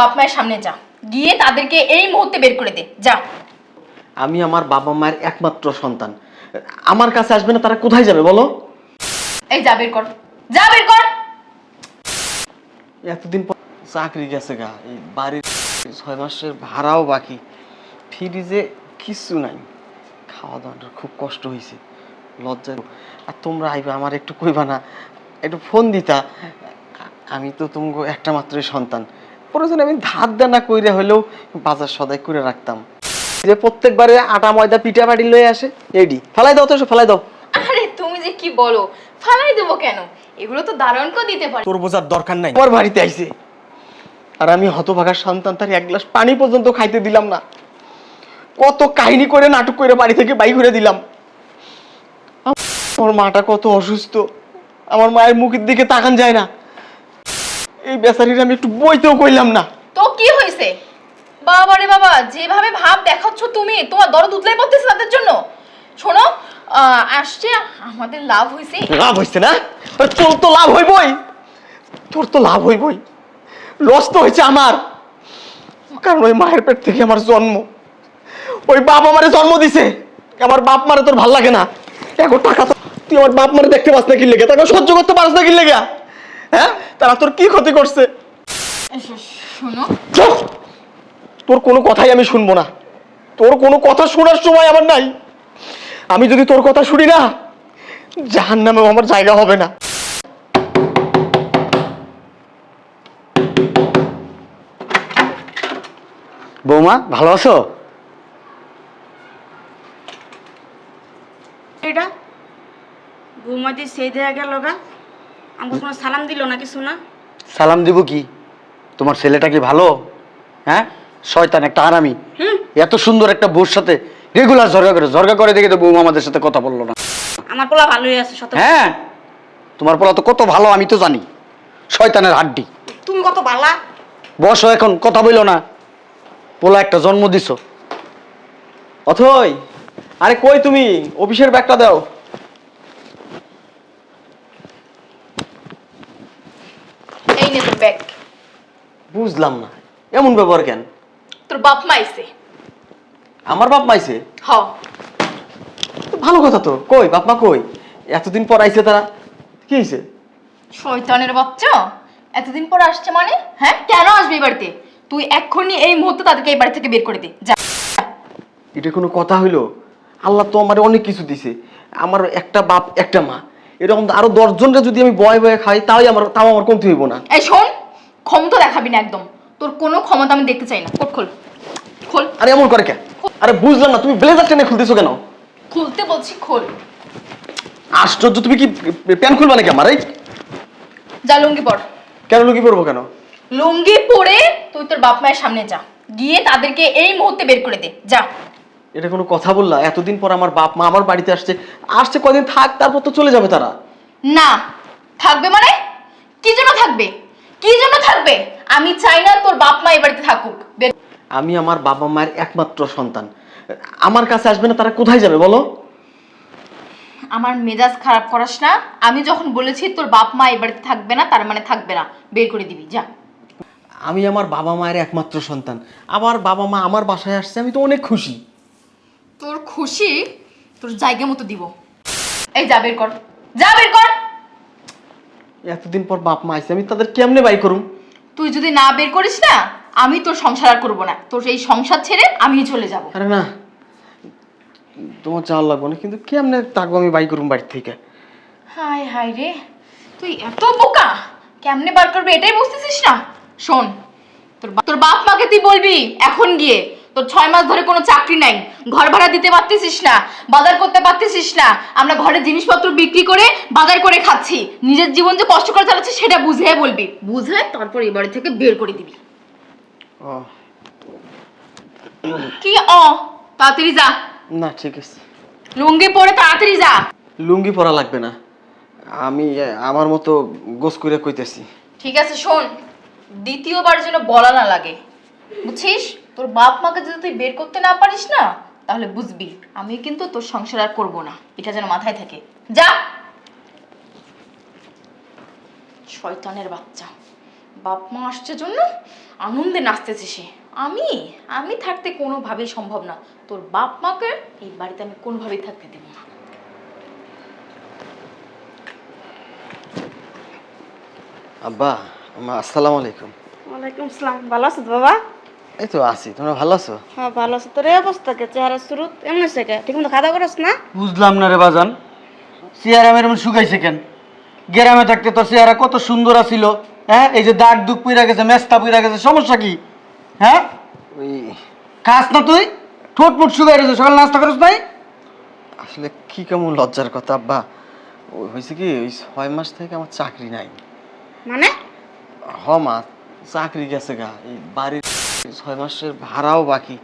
বাপ মায়ের সামনে যা। গিয়ে তাদেরকে এই মুহূর্তে বের করে দে। যা। আমি আমার বাবা মায়ের একমাত্র সন্তান। আমার কাছে আসবে না তারা কোথায় যাবে বলো? এই যা বের কর। যা বের কর। এতদিন পর চাকরি গেছে গা। এই বাড়ির ছয় মাসের ভাড়াও বাকি। ফ্রিজে কিছু নাই। খাওয়া দাওয়াটা খুব কষ্ট হয়েছে। লজ্জা আর তোমরা আইবা আমার একটু কইবা না। একটু ফোন দিতা। আমি তো তোমাকে একটা মাত্রই সন্তান। প্রয়োজনে আমি ধার দেনা কইরে হলেও বাজার সদাই করে রাখতাম। যে প্রত্যেকবারে আটা ময়দা পিঠা বাড়ি লয়ে আসে এডি ফেলাই দাও তো ফেলাই দাও। আরে তুমি যে কি বলো? ফালাই দেবো কেন? এগুলো তো দারণকেও দিতে পারি। তোর বোঝার দরকার নাই। আমার বাড়িতে আইছে। আর আমি হতভাগার সন্তান তার এক গ্লাস পানি পর্যন্ত খাইতে দিলাম না। কত কাহিনী করে নাটক করে বাড়ি থেকে বাই ঘুরে দিলাম। আমার মাটা কত অসুস্থ। আমার মায়ের মুখের দিকে তাকান যায় না। এই বেচারির আমি একটু বইতেও কইলাম না। তো কি হয়েছে বাবা রে বাবা যেভাবে ভাব দেখাচ্ছ তুমি তোমার দরদ উতলাই পড়তেছে তাদের জন্য। শোনো আহ, আসছে আমাদের লাভ হইছে। লাভ হইছে না? আর তোর তো লাভ হইবই। তোর তো লাভ হইবই। লস তো হয়েছে আমার। কারণ ওই মায়ের পেট থেকে আমার জন্ম। ওই বাপ আমারে জন্ম দিছে। আমার বাপ মারে তোর ভালো লাগে না। এখন টাকা তো তুই আমার বাপ মারে দেখতে পাস না কি লেগে? তাকে সহ্য করতে পারস না কি লেগে? হ্যাঁ? তারা তোর কি ক্ষতি করছে? শোনো। তোর কোনো কথাই আমি শুনব না। তোর কোনো কথা শোনার সময় আমার নাই। আমি যদি তোর কথা শুনি না জাহান নামেও আমার জায়গা হবে না। বৌমা ভালো আছো? এটা? বৌমাদি সেই দেয়া গেল গা। আমাকে কোনো সালাম দিল না কিছু না? সালাম দিব কি? তোমার ছেলেটা কি ভালো? হ্যাঁ? শয়তান একটা আরামি। এত সুন্দর একটা বউর সাথে রেগুলার ঝরগা করে। ঝরগা করে দেখে তো বৌমা আমাদের সাথে কথা বলল না। আমার পোলা ভালোই আছে শত হ্যাঁ? তোমার পোলা তো কত ভালো আমি তো জানি। শয়তানের হাড্ডি। তুমি কত বালা। বসো এখন কথা বইলো না। পোলা একটা জন্ম দিছো। অথই আরে কই তুমি? অফিসের ব্যাগটা দাও এই নে তোর ব্যাগ। বুঝলাম না। এমন ব্যবহার কেন? তোর বাপ মা আইছে আমার বাপ মাইছে? হ। ভালো কথা তো। কই বাপ মা কই? এতদিন পর আইছে তারা। কি হয়েছে শয়তানের বাচ্চা। এতদিন পর আসছে মানে? হ্যাঁ কেন আসবে এই বাড়িতে? তুই এক্ষুনি এই মুহূর্তে তাদেরকে এই বাড়ি থেকে বের করে দে। যা। এটা কোনো কথা হইল? আল্লাহ তো আমার অনেক কিছু দিছে। আমার একটা বাপ একটা মা। এরকম আরও দশজনকে যদি আমি বয়ে বয়ে খাই তাই আমার তাও আমার কমতে হইব না। এই শোন ক্ষমতা দেখাবি না একদম। তোর কোনো ক্ষমতা আমি দেখতে চাই না। কোট খোল। খোল। আরে এমন করে কেন আরে বুঝলাম না তুমি ব্লেজার টেনে খুলতেছো কেন? খুলতে বলছি খোল। আশ্চর্য তুমি কি প্যান খুলবা নাকি আমার এই? যা লুঙ্গি পর। কেন লুঙ্গি পরবো কেন? লুঙ্গি পরে তুই তোর বাপ মায়ের সামনে যা। গিয়ে তাদেরকে এই মুহূর্তে বের করে দে। যা। এটা কোনো কথা বললা? এতদিন পর আমার বাপ মা আমার বাড়িতে আসছে। আসছে কদিন থাক তারপর তো চলে যাবে তারা। না থাকবে মানে? কি জন্য থাকবে? কি জন্য থাকবে? আমি চাই না তোর বাপ মা এই বাড়িতে থাকুক। আমি আমার বাবা মায়ের একমাত্র সন্তান। আমার কাছে আসবে না তারা কোথায় যাবে বলো? আমার মেজাজ খারাপ করাস না। আমি যখন বলেছি তোর বাপ মা এই বাড়িতে থাকবে না তার মানে থাকবে না। বের করে দিবি যা। আমি আমার বাবা মায়ের একমাত্র সন্তান। আমার বাবা মা আমার বাসায় আসছে আমি তো অনেক খুশি। তোর খুশি তোর জায়গা মতো দিব। এই যা বের কর যা বের কর। এতদিন পর বাপ মা আসছে আমি তাদের কেমনে বাই করুম? তুই যদি না বের করিস না আমি তোর সংসার আর করব না। তোর এই সংসার ছেড়ে আমি চলে যাব। আরে না তোমার চাল লাগবে না কিন্তু কেমনে থাকব আমি বাই করুম বাড়ি থেকে? হাই হাই রে তুই এত বোকা। কেমনে বার করবি এটাই বুঝতেছিস না? শোন তোর তোর বাপ মাকে তুই বলবি এখন গিয়ে। তোর ছয় মাস ধরে কোনো চাকরি নাই। ঘর ভাড়া দিতে পারতেছিস না বাজার করতে পারতেছিস না আমরা ঘরের জিনিসপত্র বিক্রি করে বাজার করে খাচ্ছি। নিজের জীবন যে কষ্ট করে চালাচ্ছি সেটা বুঝে বলবি। বুঝে তারপর এই বাড়ি থেকে বের করে দিবি। কি অ? তাড়াতাড়ি যা। না ঠিক আছে। লুঙ্গি পরে তাড়াতাড়ি যা। লুঙ্গি পরা লাগবে না। আমি আমার মতো গোস করে কইতেছি। ঠিক আছে শোন। দ্বিতীয়বার যেন বলা না লাগে। বুঝছিস? তোর বাপ মাকে যদি তুই বের করতে না পারিস না তাহলে বুঝবি আমি কিন্তু তোর সংসার আর করব না। এটা যেন মাথায় থাকে। যা! শয়তানের বাচ্চা। বাপ মা আসছে জন্য আনন্দে নাচতেছে সে। আমি? আমি থাকতে কোনোভাবেই সম্ভব না। তোর বাপ মাকে এই বাড়িতে আমি কোনোভাবেই থাকতে দেবো না। আব্বা আসসালামু আলাইকুম। ওয়ালাইকুম আসসালাম। ভালো আছো বাবা? এই তো আছি তোমরা ভালো আছো? হ্যাঁ ভালো আছো। তোর এই অবস্থা কে? চেহারা শুরুত এমন হয়েছে কে? ঠিক মতো খাওয়া করস না? বুঝলাম না রে বাজান। চেহারা এরকম শুকাইছে কেন? গ্রামে থাকতে তোর চেহারা কত সুন্দর আছিল হ্যাঁ? এই যে দাগ দুগ পুইরা গেছে মেস্তা পুইরা গেছে সমস্যা কি? হ্যাঁ? ওই খাস না তুই? ঠোঁট মুট শুকাই রয়েছে সকাল নাস্তা করিস নাই? আসলে কি কেমন লজ্জার কথা আব্বা। ওই হয়েছে কি ওই ছয় মাস থেকে আমার চাকরি নাই। মানে? হ মা চাকরি গেছে গা। এই বাড়ির ছয় মাসের ভাড়াও বাকি।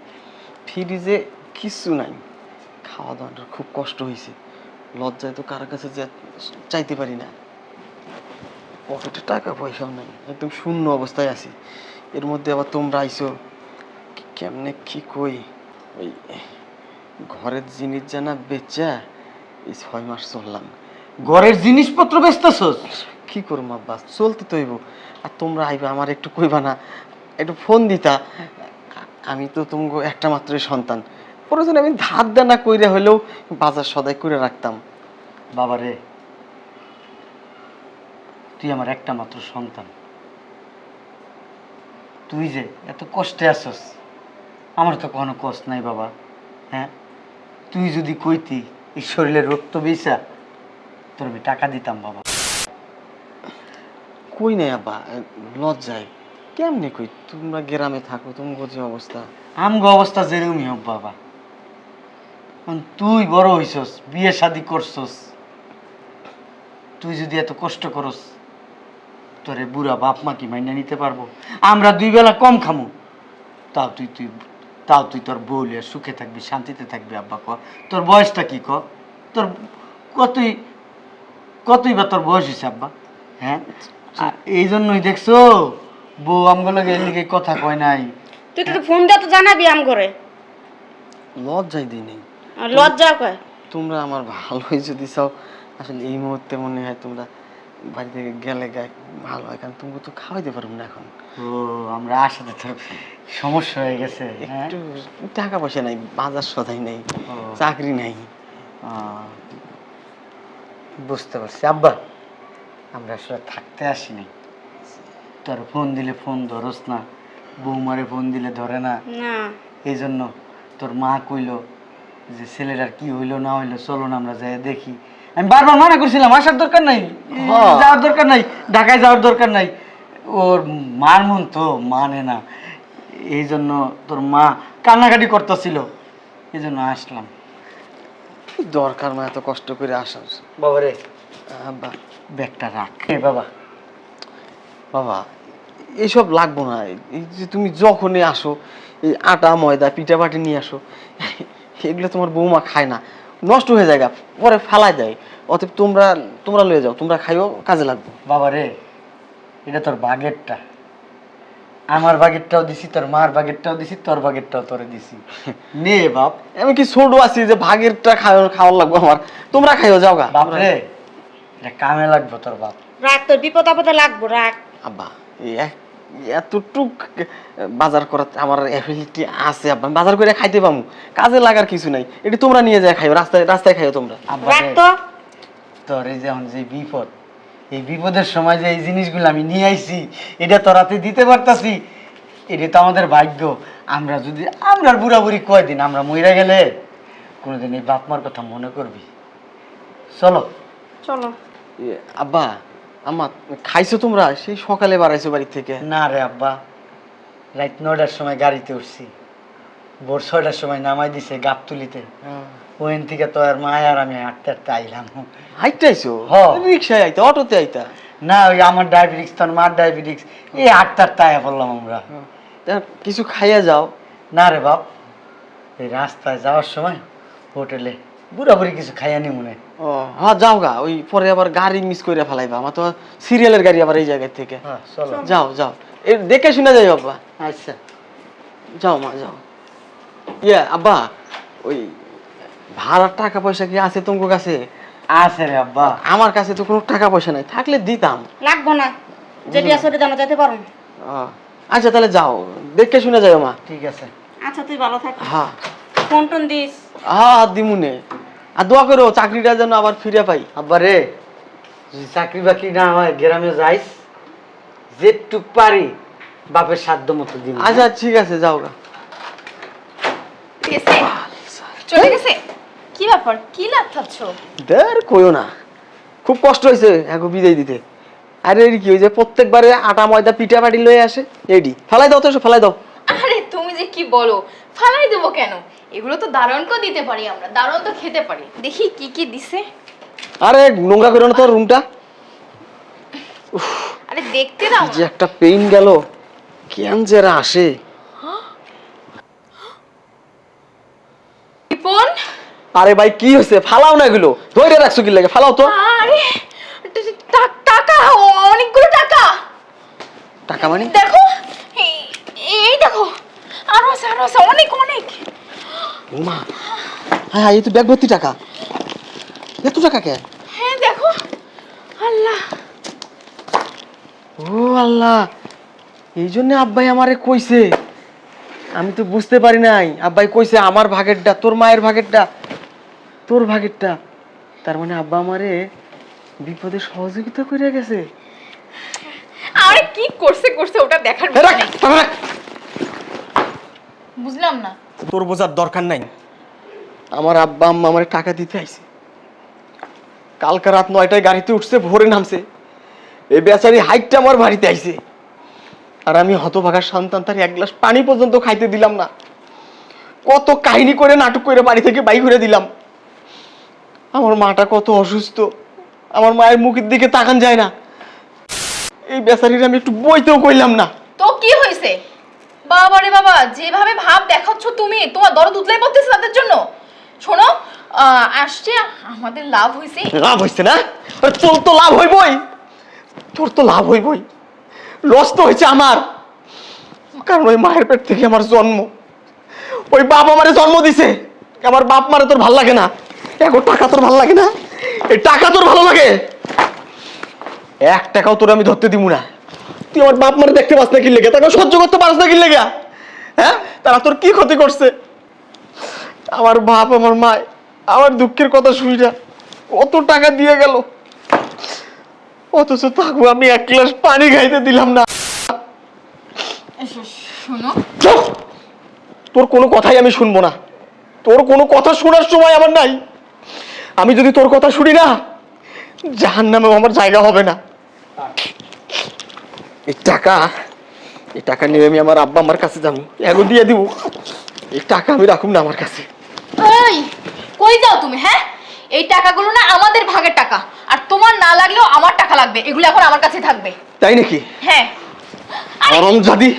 ফ্রিজে কিচ্ছু নাই। খাওয়া দাওয়াটা খুব কষ্ট হয়েছে লজ্জায় তো কারোর কাছে চাইতে পারি না। পকেটে টাকা পয়সাও নাই। একদম শূন্য অবস্থায় আছি। এর মধ্যে আবার তোমরা আইছো, কি- কেমনে কি কই ওই ঘরের জিনিস জানা বেচা, এই ছয় মাস চললাম। ঘরের জিনিসপত্র বেচতেছস? কি করব আব্বা? চলতে তো হইব। আর তোমরা আইবা, আমার একটু কইবা না। একটু ফোন দিতা। আমি তো তোমাকে একটা মাত্রই সন্তান। প্রয়োজন আমি ধার দেনা কইরা হলেও বাজার সদাই করে রাখতাম। বাবা রে তুই আমার একটা মাত্র সন্তান। তুই যে এত কষ্টে আছস, আমার তো কোনো কষ্ট নাই বাবা হ্যাঁ? তুই যদি কইতি এই শরীরের রক্ত বেচা তোর আমি টাকা দিতাম বাবা। কই নাই আব্বা, লজ্জায়। কেমনে কই? তোমরা গ্রামে থাকো তোমার যে অবস্থা। আমগো অবস্থা যেরকমই হোক বাবা। তুই বড় হইছস বিয়ে শাদি করছস। তুই যদি এত কষ্ট করস তোরে বুড়া বাপ মা কি মাইনা নিতে পারব? আমরা দুই বেলা কম খামু। তাও তুই তুই তাও তুই তোর বউলে সুখে থাকবি শান্তিতে থাকবি আব্বা ক। তোর বয়সটা কি ক? তোর কতই কতই বা তোর বয়স হয়েছে আব্বা? হ্যাঁ? আর এই জন্যই দেখছ? বউ আমগুলো গেলে কথা কয় নাই। তুই তো ফোন দিয়ে তো জানাবি আম করে লজ্জায় দিই নেই। আর লজ্জা কয়? তোমরা আমার ভালোই যদি চাও আসলে এই মুহূর্তে মনে হয় তোমরা বাড়ি থেকে গেলে গায়ে ভালো হয় কারণ তুমি তো খাওয়াইতে পারব না এখন। ও আমরা আসাতে তো সমস্যা হয়ে গেছে হ্যাঁ? একটু টাকা পয়সা নাই বাজার সদাই নেই। চাকরি নাই। বুঝতে পারছি। আব্বা আমরা আসলে থাকতে আসিনি। তোর ফোন দিলে ফোন ধরস না। বৌমারে ফোন দিলে ধরে না। না। এই জন্য তোর মা কইলো যে ছেলেটার কি হইল না হইল চলো না আমরা যাই দেখি। আমি বারবার মানা করছিলাম আসার দরকার নাই। যাওয়ার দরকার নাই ঢাকায় যাওয়ার দরকার নাই। ওর মার মন তো মানে না। এই জন্য তোর মা কান্নাকাটি করতেছিল। এই জন্য আসলাম। দরকার মা এত কষ্ট করে আসার। বাবা রে ব্যাগটা রাখ। বাবা। বাবা এইসব লাগবো না। এই যে তুমি যখনই আসো এই আটা ময়দা পিঠা পাটি নিয়ে আসো এগুলো তোমার বৌমা খায় না। নষ্ট হয়ে যায় পরে ফালাই দেয়। অতএব তোমরা তোমরা লয়ে যাও তোমরা খাইও কাজে লাগবে। বাবা রে এটা তোর বাগেরটা। আমার বাগেরটাও দিছি তোর মার বাগেরটাও দিছি তোর বাগেরটাও তোরে দিছি। নে বাপ। আমি কি ছোট আছি যে ভাগেরটা খাওয়া খাওয়ার লাগবে আমার? তোমরা খাইও যাও গা। বাপ রে এটা কামে লাগবে তোর বাপ। রাখ তোর বিপদ আপদে লাগবো রাখ আব্বা এই এক- এতটুক বাজার করার আমার অ্যাবিলিটি আছে আব্বা। বাজার করে খাইতে পামু। কাজে লাগার কিছু নাই। এটা তোমরা নিয়ে যায় খাইও রাস্তায় রাস্তায় খাইও তোমরা। তো তোর এই যেমন যে বিপদ এই বিপদের সময় যে এই জিনিসগুলো আমি নিয়ে আইছি এটা তোর হাতে দিতে পারতাছি। এটা তো আমাদের ভাগ্য। আমরা যদি আমরা বুড়া বুড়ি কয়দিন আমরা মইরা গেলে কোনোদিন এই বাপ মার কথা মনে করবি? চলো। চলো। আব্বা আম্মা খাইছো তোমরা? সেই সকালে বাড়াইছো বাড়ি থেকে। না রে আব্বা রাত নয়টার সময় গাড়িতে উঠছি। ভোর ছয়টার সময় নামাই দিছে গাবতুলিতে ওইন থেকে তো আর মায় আর আমি হাঁটতে হাঁটতে আইলাম। হাইটে আইছো। রিক্সায় আইতা অটোতে আইতা? না ওই আমার ডায়াবেটিক্স তোর মার ডায়াবেটিক্স এই হাঁটতে হাঁটতে আয়া পড়লাম আমরা। কিছু খাইয়া যাও। না রে বাপ এই রাস্তায় যাওয়ার সময় হোটেলে বুড়াবুড়ি কিছু খাইয়া নি মনে ও হ্যাঁ যাও গা ওই পরে আবার গাড়ি মিস করে ফেলাইবা আমার তো সিরিয়ালের গাড়ি আবার এই জায়গা থেকে। হ্যাঁ যাও যাও। এ দেখে শুনে যাই আব্বা। আচ্ছা। যাও মা যাও। ইয়ে আব্বা ওই ভাড়ার টাকা পয়সা কি আছে তোমার কাছে? আছে রে আব্বা। আমার কাছে তো কোনো টাকা পয়সা নাই থাকলে দিতাম। লাগবো না। যেটি আছে ওটি জানা যেতে পারো। আচ্ছা তাহলে যাও দেখে শুনে যাও মা। ঠিক আছে। আচ্ছা তুই ভালো থাক। হ্যাঁ। ফোন টোন দিস। হ্যাঁ দিমুনে। আর দোয়া করো চাকরিটা যেন আবার ফিরে পাই। আব্বা রে যদি চাকরি বাকরি না হয় গ্রামে যাইস যেটুক পারি বাপের সাধ্য মতো দিন আচ্ছা ঠিক আছে যাও গা। চলে গেছে? কি ব্যাপার? কি দের কইও না। খুব কষ্ট হয়েছে এখন বিদায় দিতে। আরে এর কি হয়েছে প্রত্যেকবারে আটা ময়দা পিঠা পাটি লয়ে আসে। এডি ফেলাই দাও তো ফেলাই দাও। আরে তুমি যে কি বলো? ফালাই দেবো কেন? এগুলো তো দারণকেও দিতে পারি আমরা দারণ তো খেতে পারি। দেখি কি কি দিছে। আরে নোংরা করো না তোর রুমটা। আরে দেখতে দাও। যে একটা পেইন গেল। কেন যে এরা আসে। রিপন? আরে ভাই কি হয়েছে? ফালাও না এগুলো। ধরে রাখছো কি লাগে? ফালাও তো। আরে টা- টা- টাকা অনেকগুলো টাকা। টাকা মানে? দেখো এই- এই দেখো। আরও আছে আরও আছে অনেক অনেক। মা হ্যাঁ হ্যাঁ এই তো ব্যাগ ভর্তি টাকা। এত টাকা কে? হ্যাঁ দেখো। আল্লাহ। ও আল্লাহ এই জন্য আব্বাই আমারে কইছে। আমি তো বুঝতে পারি নাই আব্বাই কইছে আমার ভাগেরটা তোর মায়ের ভাগেরটা তোর ভাগেরটা। তার মানে আব্বা আমারে বিপদে সহযোগিতা করে গেছে। আরে কি করছে করছে ওটা দেখার এ বিষয় রাখ, নেই। টাকা রাখ। বুঝলাম না। তোর বোঝার দরকার নাই। আমার আব্বা আম্মা আমার টাকা দিতে আইছে। কালকে রাত নয়টায় গাড়িতে উঠছে ভোরে নামছে। এই বেচারি হাইটটা আমার বাড়িতে আইছে। আর আমি হতভাগার সন্তান তার এক গ্লাস পানি পর্যন্ত খাইতে দিলাম না। কত কাহিনী করে নাটক করে বাড়ি থেকে বাই করে দিলাম। আমার মাটা কত অসুস্থ। আমার মায়ের মুখের দিকে তাকান যায় না। এই বেচারির আমি একটু বইতেও কইলাম না। তো কি হয়েছে বাবা রে বাবা, যেভাবে ভাব দেখাচ্ছ তুমি, তোমার দরদ উতলাই পড়তেছে তাদের জন্য। শোনো আসছে আমাদের লাভ হইছে। লাভ হইছে না? তোর তো লাভ হইবই। তোর তো লাভ হইবই। লস তো হয়েছে আমার। কারণ ওই মায়ের পেট থেকে আমার জন্ম। ওই বাপ আমারে জন্ম দিছে। আমার বাপ মারে তোর ভালো লাগে না। এখন টাকা তোর ভালো লাগে না? এই টাকা তোর ভালো লাগে? এক টাকাও তোর আমি ধরতে দিব না। তুই আমার বাপ মারে দেখতে পাস না কি লেগে? তাকে সহ্য করতে পারস না কি লেগে? হ্যাঁ? তারা তোর কি ক্ষতি করছে? আমার বাপ আমার মা আমার দুঃখের কথা শুনি না কত টাকা দিয়ে গেল। অথচ থাকব আমি এক গ্লাস পানি খাইতে দিলাম না। শোনো। তোর কোনো কথাই আমি শুনব না। তোর কোনো কথা শোনার সময় আমার নাই। আমি যদি তোর কথা শুনি না জাহান নামেও আমার জায়গা হবে না। এই টাকা এই টাকা নিয়ে আমি আমার আব্বা আমার কাছে যাব। এগো দিয়ে দিব। এই টাকা আমি রাখুম না আমার কাছে। এই কই যাও তুমি হ্যাঁ? এই টাকাগুলো না আমাদের ভাগের টাকা। আর তোমার না লাগলেও আমার টাকা লাগবে। এগুলো এখন আমার কাছে থাকবে। তাই নাকি? হ্যাঁ। গরম জাদি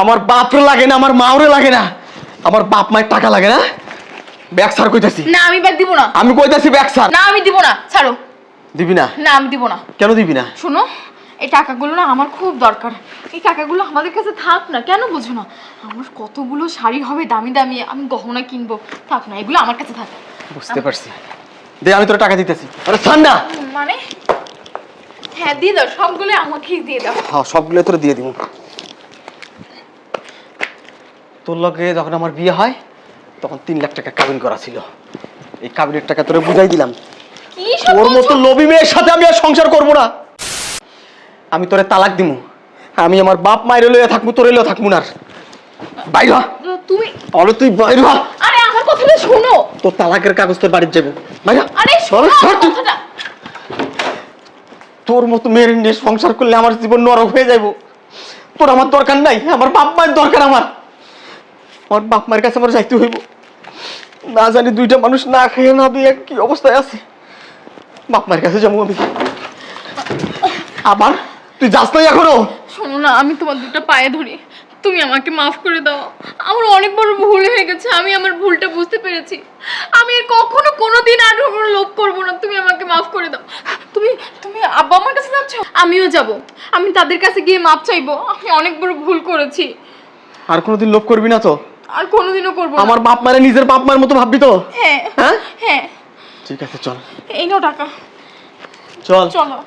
আমার বাপরে লাগে না আমার মাওরে লাগে না। আমার বাপ মায়ের টাকা লাগে না? ব্যাগ সার কইতাছি। না আমি ব্যাগ দিব না। আমি কইতাছি ব্যাগ সার না আমি দিব না। ছাড়ো। দিবি না? না আমি দিব না। কেন দিবি না? শোনো এই টাকাগুলো না আমার খুব দরকার। এই টাকাগুলো আমাদের কাছে থাক না কেন বুঝো না? আমার কতগুলো শাড়ি হবে দামি দামি আমি গহনা কিনবো। থাক না এগুলো আমার কাছে থাক। বুঝতে পারছি। দে আমি তোর টাকা দিতেছি। আরে ছাড় না! মানে? হ্যাঁ দিয়ে দাও সবগুলো আমাকেই দিয়ে দাও। হ্যাঁ সবগুলো তোর দিয়ে দিব। তোর লগে যখন আমার বিয়ে হয় তখন তিন লাখ টাকা কাবিন করা ছিল। এই কাবিনের টাকা তোরে বুঝাই দিলাম। কি সব তোর মতো? লোভী মেয়ের সাথে আমি আর সংসার করব না। আমি তোরে তালাক দিমু। আমি আমার বাপ মায়ের লইয়া থাকব তোরে লইয়া থাকব না বাইর হ। তুমি অলে তুই বাইর হ। আরে আমার কথাটা শোনো। তোর তালাকের কাগজ তোর বাড়ির যাব বাইর আরে সর, সর তোর মতো মেয়ের নিয়ে সংসার করলে আমার জীবন নরক হয়ে যাইব। তোর আমার দরকার নাই আমার বাপ মায়ের দরকার আমার। আমার বাপ মায়ের কাছে আমার যাইতে হইব। না জানি দুইটা মানুষ না খেয়ে না দিয়ে কি অবস্থায় আছে। বাপ মায়ের কাছে যাব আমি। আবার তুই যাস নাই এখনও? শোনো না আমি তোমার দুটো পায়ে ধরি। তুমি আমাকে মাফ করে দাও। আমার অনেক বড় ভুল হয়ে গেছে আমি আমার ভুলটা বুঝতে পেরেছি। আমি আর কখনো কোনোদিন আর কখনো লোভ করব না তুমি আমাকে মাফ করে দাও। তুমি তুমি আব্বা আমার কাছে যাচ্ছ? আমিও যাব। আমি তাদের কাছে গিয়ে মাপ চাইব। আমি অনেক বড় ভুল করেছি। আর কোনোদিন লোভ করবি না তো? আর কোনোদিনও করব না। আমার বাপ মারে নিজের বাপ মার মতো ভাববি তো? হ্যাঁ হ্যাঁ? হ্যাঁ। ঠিক আছে চল। এই নাও টাকা। চল। চলো।